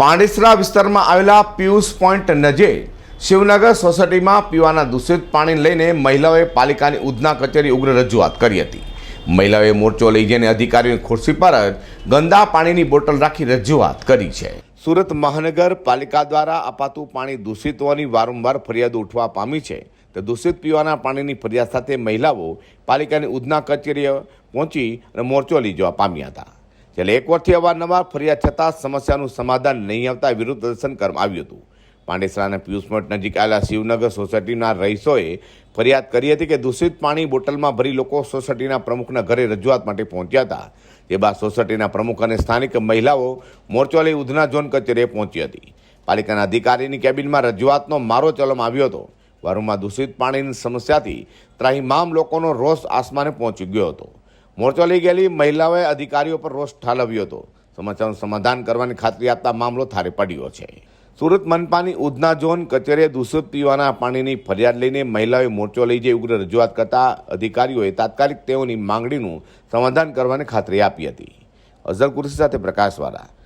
પાંડેસરા વિસ્તારમાં આવેલા પિયુષ પોઈન્ટ નજીક શિવનગર સોસાયટીમાં પીવાના દૂષિત પાણી લઈને મહિલાઓએ પાલિકાની ઉધના કચેરી ઉગ્ર રજૂઆત કરી હતી. મહિલાઓએ મોરચો લઈ જઈને અધિકારીઓની ખુરશી પર ગંદા પાણીની બોટલ રાખી રજૂઆત કરી છે. સુરત મહાનગર પાલિકા દ્વારા અપાતું પાણી દૂષિત હોવાની વારંવાર ફરિયાદો ઉઠવા પામી છે. તો દૂષિત પીવાના પાણીની ફરિયાદ સાથે મહિલાઓ પાલિકાની ઉધના કચેરીએ પહોંચી અને મોરચો લઈ જવા પામ્યા હતા. છેલ્લે એક વર્ષથી અવારનવાર ફરિયાદ છતાં સમસ્યાનું સમાધાન નહીં આવતા વિરુદ્ધ પ્રદર્શન કરવામાં આવ્યું હતું. પાંડેસરાના પિયુષ મઠ નજીક આવેલા શિવનગર સોસાયટીના રહીશોએ ફરિયાદ કરી હતી કે દૂષિત પાણી બોટલમાં ભરી લોકો સોસાયટીના પ્રમુખના ઘરે રજૂઆત માટે પહોંચ્યા હતા. તે બાદ સોસાયટીના પ્રમુખ અને સ્થાનિક મહિલાઓ મોરચો લઈ ઉધના ઝોન કચેરીએ પહોંચી હતી. પાલિકાના અધિકારીની કેબિનમાં રજૂઆતનો મારો ચલવામાં આવ્યો હતો. વારુમાં દૂષિત પાણીની સમસ્યાથી ત્રાહીમામ લોકોનો રોષ આસમાને પહોંચી ગયો હતો. મોરચો લઈ ગયેલી મહિલાઓએ અધિકારીઓ પર રોષ ઠાલવ્યો હતો. સમસ્યાનું સમાધાન કરવાની ખાતરી આપતા મામલો થારે પડ્યો છે. સુરત મનપાની ઉધના ઝોન કચેરીએ દૂષિત પીવાના પાણીની ફરિયાદ લઈને મહિલાઓએ મોરચો લઈ જઈ ઉગ્ર રજૂઆત કરતા અધિકારીઓએ તાત્કાલિક તેઓની માંગણીનું સમાધાન કરવાની ખાતરી આપી હતી. અઝર કુરશી સાથે પ્રકાશવાળા